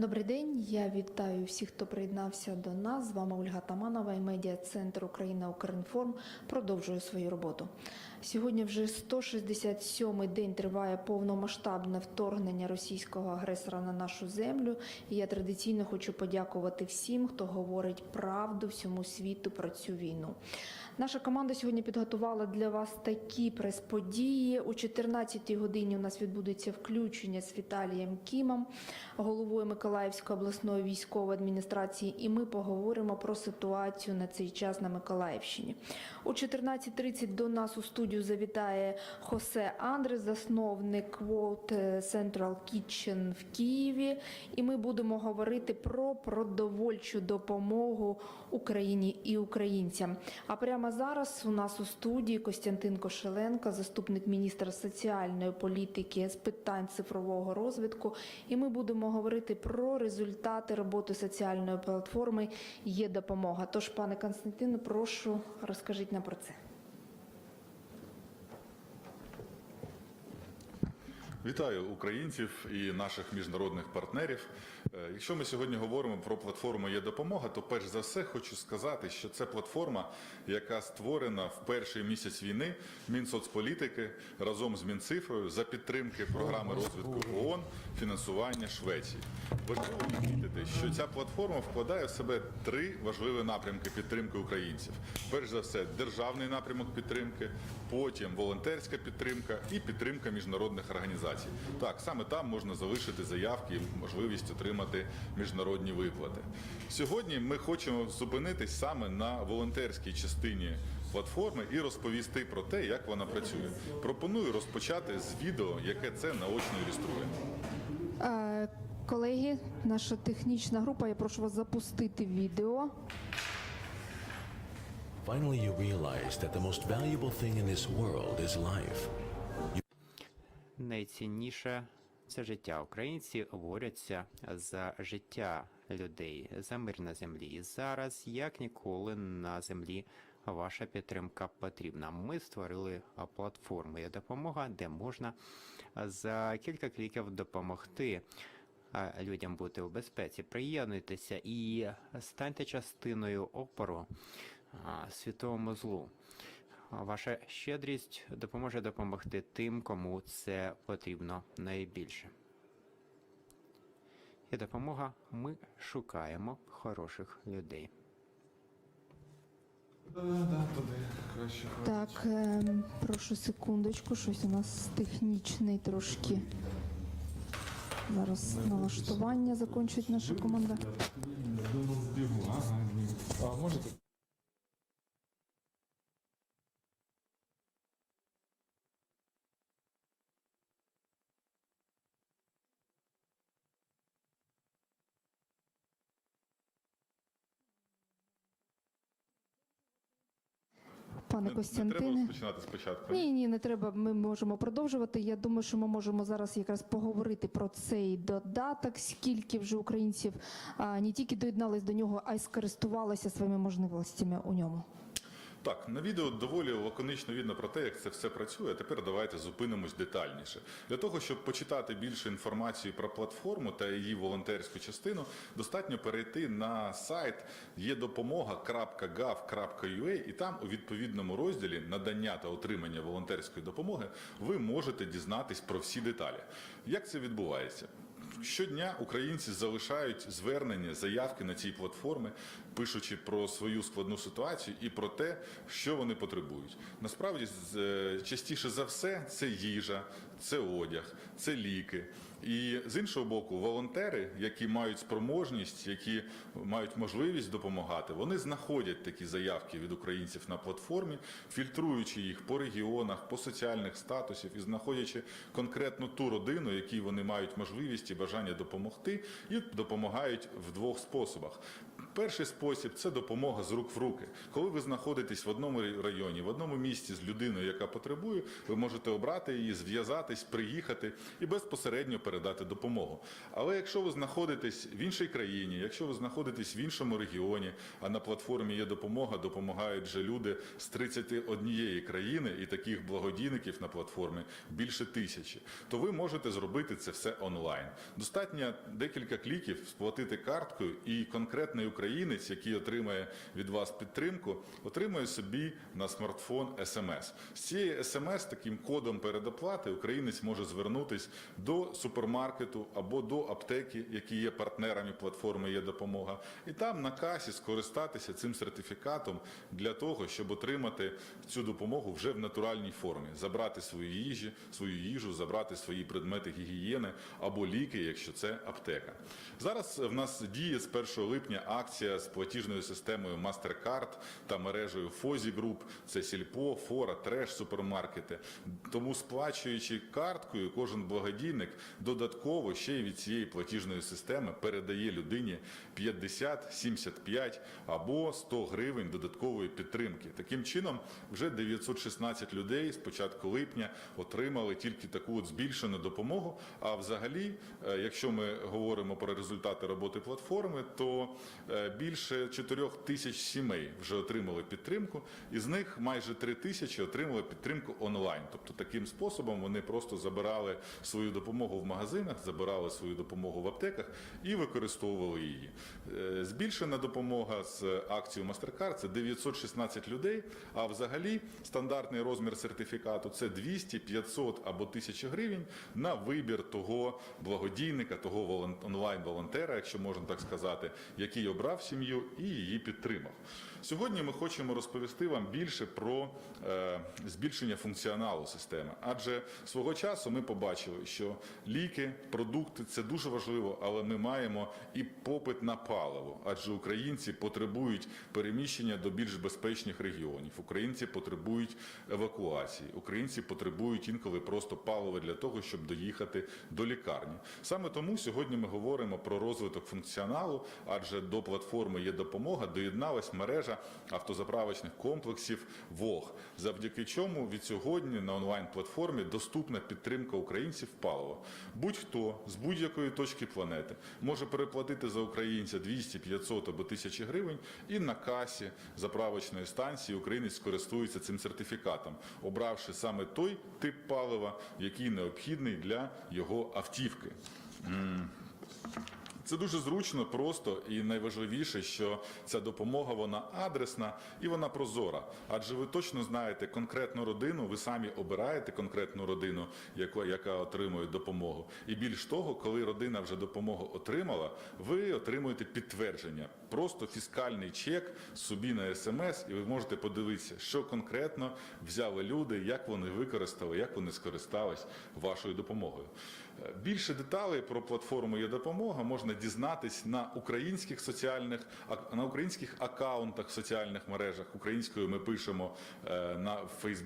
Добрий день. Я вітаю всіх, хто приєднався до нас. З вами Ольга Таманова і медіа центр Україна Укрінформ продовжує свою роботу. Сьогодні вже 167-й день триває повномасштабне вторгнення російського агресора на нашу землю. І я традиційно хочу подякувати всім, хто говорить правду всьому світу про цю війну. Наша команда сьогодні підготувала для вас такі прес-події. О 14-й годині у нас відбудеться включення з Віталієм Кімом, головою Миколаївської обласної військової адміністрації, і ми поговоримо про ситуацію на цей час на Миколаївщині. О 14.30 до нас у студію завітає Хосе Андрес, засновник World Central Kitchen в Києві. І ми будемо говорити про продовольчу допомогу Україні і українцям. А прямо зараз у нас у студії Костянтин Кошеленко, заступник міністра соціальної політики з питань цифрового розвитку. І ми будемо говорити про результати роботи соціальної платформи Є допомога. Тож, пане Константину, прошу розкажіть нам про це. Вітаю українців і наших міжнародних партнерів. Е, Якщо ми сьогодні говоримо про платформу Є допомога, то перш за все хочу сказати, що це платформа, яка створена в перший місяць війни Мінсоцполітики разом з Мінцифрою за підтримки програми розвитку ООН, фінансування Швеції. Важливо відмітити, що ця платформа вкладає в себе три важливі напрямки підтримки українців. Перш за все, державний напрямок підтримки, потім волонтерська підтримка і підтримка міжнародних організацій. Так, саме там можна залишити заявки і можливість отримати міжнародні виплати. Сьогодні ми хочемо зупинитись саме на волонтерській частині платформи і розповісти про те, як вона працює. Пропоную розпочати з відео, яке це наочно ілюструє. Е, Колеги, наша технічна група, я прошу вас запустити відео. Finally, you realize that the most valuable thing in this world is life. Найцінніше це життя. Українці борються за життя людей, за мир на землі. І зараз, як ніколи, на землі ваша підтримка потрібна. Ми створили платформу «Є допомога, де можна за кілька кліків допомогти. Людям бути у безпеці, приєднуйтеся і станьте частиною опору світовому злу. Ваша щедрість допоможе допомогти тим, кому це потрібно найбільше. І допомога ми шукаємо хороших людей. Так, е, прошу секундочку, щось у нас технічний трошки. Зараз налаштування закінчить наша команда. Ага, ні. А можете? Пане Костянтине. не треба розпочинати спочатку. Ні, ні, не треба. Ми можемо продовжувати. Я думаю, що ми можемо зараз якраз поговорити про цей додаток, скільки вже українців а, не тільки доєднались до нього, а й скористувалися своїми можливостями у ньому. Так, на відео доволі лаконично видно про те, як це все працює. Тепер давайте зупинимось детальніше. Для того, щоб почитати більше інформації про платформу та її волонтерську частину, достатньо перейти на сайт єдопомога.gov.ua і там у відповідному розділі надання та отримання волонтерської допомоги ви можете дізнатись про всі деталі. Як це відбувається? Щодня українці залишають звернення, заявки на цій платформі, пишучи про свою складну ситуацію і про те, що вони потребують. Насправді, е, частіше за все, це їжа, це одяг, це ліки. І з іншого боку, волонтери, які мають спроможність, які мають можливість допомагати, вони знаходять такі заявки від українців на платформі, фільтруючи їх по регіонах, по соціальних статусів і знаходячи конкретно ту родину, якій вони мають можливість і бажання допомогти, і допомагають в двох способах. Перший спосіб це допомога з рук в руки. Коли ви знаходитесь в одному районі, в одному місті з людиною, яка потребує, ви можете обрати її, зв'язатись, приїхати і безпосередньо передати допомогу. Але якщо ви знаходитесь в іншій країні, якщо ви знаходитесь в іншому регіоні, а на платформі є допомога, допомагають же люди з 31 країни, і таких благодійників на платформі більше тисячі, то ви можете зробити це все онлайн. Достатньо декілька кліків сплатити карткою, і конкретний українець, який отримає від вас підтримку, отримує собі на смартфон смс. З цієї смс таким кодом передоплати українець може звернутись до супермаркету або до аптеки, які є партнерами платформи Є допомога, і там на касі скористатися цим сертифікатом для того, щоб отримати цю допомогу вже в натуральній формі, забрати свою їжі, свою їжу, забрати свої предмети гігієни або ліки, якщо це аптека. Зараз в нас діє з 1 липня акція з платіжною системою MasterCard та мережею Фозі Груп. Це Сільпо, Фора, Треш, супермаркети. Тому сплачуючи карткою, кожен благодійник додатково ще й від цієї платіжної системи передає людині 50, 75 або 100 гривень додаткової підтримки. Таким чином, вже 916 людей з початку липня отримали тільки таку от збільшену допомогу. А взагалі, е, якщо ми говоримо про результати роботи платформи, то е, більше 4 тисяч сімей вже отримали підтримку, і з них майже 3 тисячі отримали підтримку онлайн. Тобто таким способом вони просто забирали свою допомогу в магазинах, забирали свою допомогу в аптеках і використовували її. Е, Збільшена допомога з акцією MasterCard – це 916 людей. А взагалі стандартний розмір сертифікату це 200, 500 або 1000 гривень на вибір того благодійника, того онлайн-волонтера, якщо можна так сказати, який обрав сім'ю і її підтримав. Сьогодні ми хочемо розповісти вам більше про е, збільшення функціоналу системи, адже свого часу ми побачили, що ліки, продукти це дуже важливо, але ми маємо і попит на паливо, адже українці потребують переміщення до більш безпечних регіонів. Українці потребують евакуації, українці потребують інколи просто паливо для того, щоб доїхати до лікарні. Саме тому сьогодні ми говоримо про розвиток функціоналу, адже до платформи є допомога, доєдналась мережа автозаправочних комплексів ВОГ, завдяки чому від сьогодні на онлайн-платформі доступна підтримка українців палива. Будь-хто з будь-якої точки планети може переплатити за українця 200, 500 або 1000 гривень, і на касі заправочної станції українець скористується цим сертифікатом, обравши саме той тип палива, який необхідний для його автівки. Це дуже зручно, просто і найважливіше, що ця допомога вона адресна і вона прозора. Адже ви точно знаєте конкретну родину, ви самі обираєте конкретну родину, яка, яка отримує допомогу. І більш того, коли родина вже допомогу отримала, ви отримуєте підтвердження, просто фіскальний чек собі на смс, і ви можете подивитися, що конкретно взяли люди, як вони використали, як вони скористались вашою допомогою. Більше деталей про платформу є допомога можна дізнатись на українських соціальних на українських акаунтах в соціальних мережах. Українською ми пишемо е, на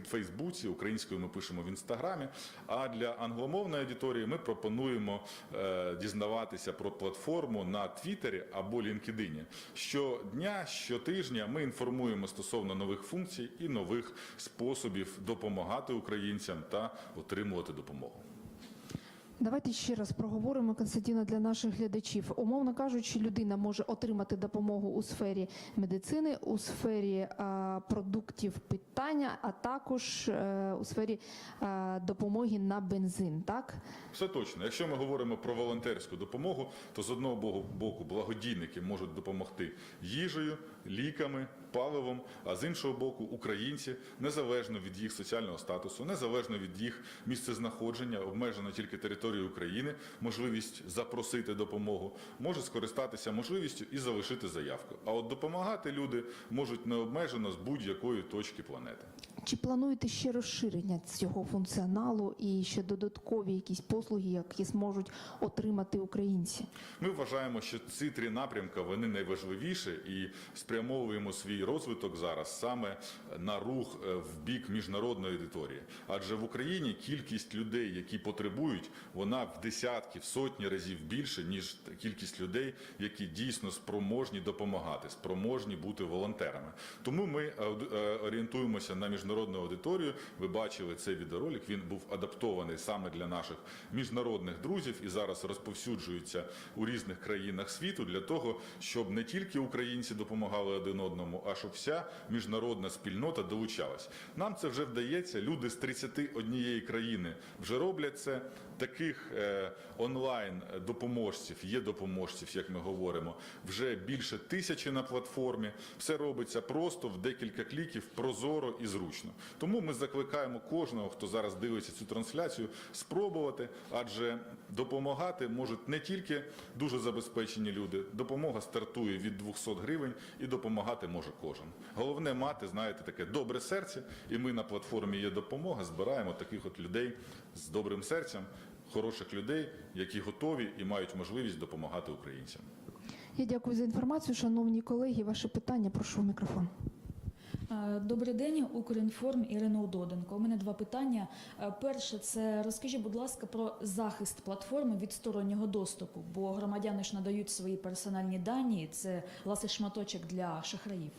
Фейсбуці, українською ми пишемо в інстаграмі. А для англомовної аудиторії ми пропонуємо е, дізнаватися про платформу на Твіттері або LinkedIn. Щодня, щотижня ми інформуємо стосовно нових функцій і нових способів допомагати українцям та отримувати допомогу. Давайте ще раз проговоримо Константіна для наших глядачів. Умовно кажучи, людина може отримати допомогу у сфері медицини, у сфері е, продуктів питання, а також е, у сфері е, допомоги на бензин. Так Все точно. Якщо ми говоримо про волонтерську допомогу, то з одного боку благодійники можуть допомогти їжею, ліками, паливом, а з іншого боку, українці, незалежно від їх соціального статусу, незалежно від їх місцезнаходження, обмежено тільки територією України, можливість запросити допомогу, може скористатися можливістю і залишити заявку. А от допомагати люди можуть необмежено з будь-якої точки планети. Чи плануєте ще розширення цього функціоналу і ще додаткові якісь послуги, які зможуть отримати українці? Ми вважаємо, що ці три напрямки вони найважливіші і спрямовуємо свій розвиток зараз саме на рух е, в бік міжнародної аудиторії. Адже в Україні кількість людей, які потребують, вона в десятки, в сотні разів більше ніж кількість людей, які дійсно спроможні допомагати, спроможні бути волонтерами. Тому ми е, орієнтуємося на міжнародну аудиторію. Ви бачили цей відеоролик. Він був адаптований саме для наших міжнародних друзів і зараз розповсюджується у різних країнах світу для того, щоб не тільки українці допомагали один одному, а щоб вся міжнародна спільнота долучалась. Нам це вже вдається. Люди з 31 країни вже роблять це. Таких е, онлайн допоможців, є допоможців, як ми говоримо, вже більше тисячі на платформі. Все робиться просто в декілька кліків, прозоро і зручно. Тому ми закликаємо кожного, хто зараз дивиться цю трансляцію, спробувати, адже допомагати можуть не тільки дуже забезпечені люди. Допомога стартує від 200 гривень і допомагати може кожен. Головне мати, знаєте, таке добре серце, і ми на платформі є допомога. Збираємо таких от людей з добрим серцем, хороших людей, які готові і мають можливість допомагати українцям. Я дякую за інформацію, шановні колеги. Ваше питання, прошу в мікрофон. Е, Добрий день, Укрінформ Ірина Удоденко. У мене два питання. Е, Перше, це розкажіть, будь ласка, про захист платформи від стороннього доступу, бо громадяни ж надають свої персональні дані. Це власне шматочок для шахраїв.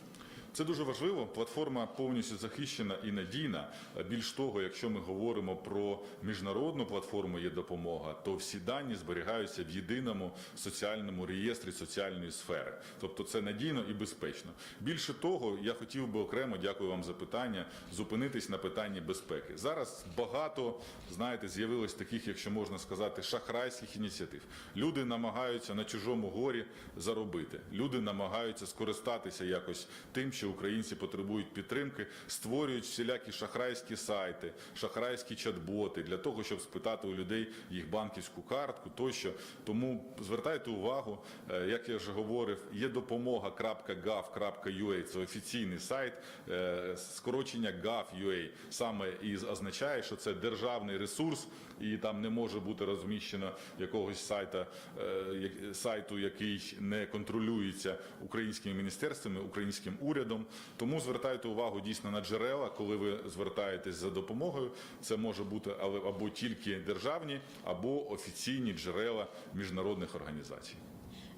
Це дуже важливо. Платформа повністю захищена і надійна. Більш того, якщо ми говоримо про міжнародну платформу є допомога, то всі дані зберігаються в єдиному соціальному реєстрі соціальної сфери. Тобто це надійно і безпечно. Більше того, я хотів би окремо, дякую вам за питання, зупинитись на питанні безпеки. Зараз багато, знаєте, з'явилось таких, якщо можна сказати, шахрайських ініціатив. Люди намагаються на чужому горі заробити. Люди намагаються скористатися якось тим, що українці потребують підтримки, створюють всілякі шахрайські сайти, шахрайські чат-боти для того, щоб спитати у людей їх банківську картку тощо. Тому звертайте увагу, е, як я вже говорив, є допомога.gov.ua, це офіційний сайт, е, скорочення gov.ua саме і означає, що це державний ресурс, і там не може бути розміщено якогось сайта, е, сайту, який не контролюється українськими міністерствами, українським урядом. Тому звертайте увагу дійсно на джерела, коли ви звертаєтесь за допомогою. Це може бути але або тільки державні, або офіційні джерела міжнародних організацій.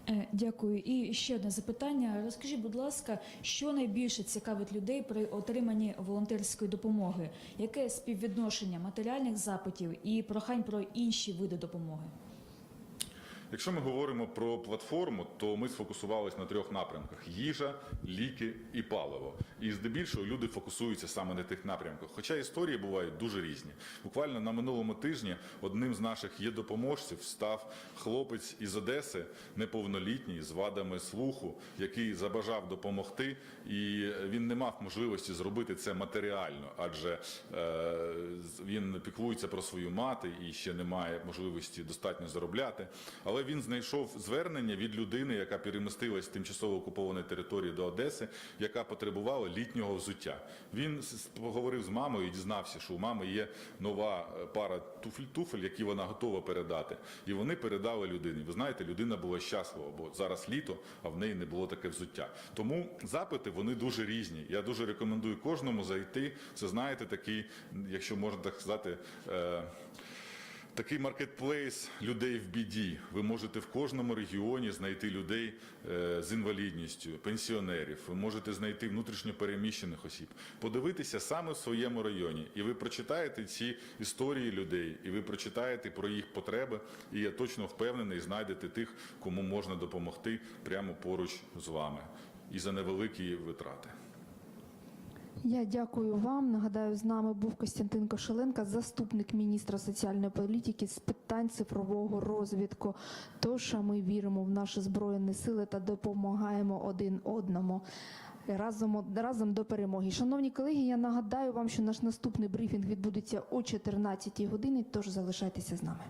Е, Дякую. І ще одне запитання. Розкажіть, будь ласка, що найбільше цікавить людей при отриманні волонтерської допомоги? Яке співвідношення матеріальних запитів і прохань про інші види допомоги? Якщо ми говоримо про платформу, то ми сфокусувалися на трьох напрямках: їжа, ліки і паливо. І здебільшого люди фокусуються саме на тих напрямках. Хоча історії бувають дуже різні. Буквально на минулому тижні одним з наших є допоможців став хлопець із Одеси, неповнолітній, з вадами слуху, який забажав допомогти, і він не мав можливості зробити це матеріально, адже е, він піклується про свою мати і ще не має можливості достатньо заробляти. Але він знайшов звернення від людини, яка перемістилась з тимчасово окупованої території до Одеси, яка потребувала літнього взуття. Він поговорив з мамою і дізнався, що у мами є нова е, пара туфель, туфель, які вона готова передати. І вони передали людині. Ви знаєте, людина була щаслива, бо зараз літо, а в неї не було таке взуття. Тому запити вони дуже різні. Я дуже рекомендую кожному зайти. Це знаєте, такий, якщо можна так сказати. Е- Такий маркетплейс людей в біді. Ви можете в кожному регіоні знайти людей е, з інвалідністю, пенсіонерів. Ви можете знайти внутрішньо переміщених осіб, подивитися саме в своєму районі. І ви прочитаєте ці історії людей, і ви прочитаєте про їх потреби. І я точно впевнений, знайдете тих, кому можна допомогти прямо поруч з вами і за невеликі витрати. Я дякую вам. Нагадаю, з нами був Костянтин Кошеленко, заступник міністра соціальної політики з питань цифрового розвитку. Тож ми віримо в наші збройні сили та допомагаємо один одному. Разом, разом до перемоги. Шановні колеги, я нагадаю вам, що наш наступний брифінг відбудеться о 14 годині, тож залишайтеся з нами.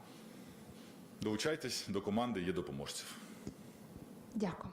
Долучайтесь до команди є допоможців. Дякую.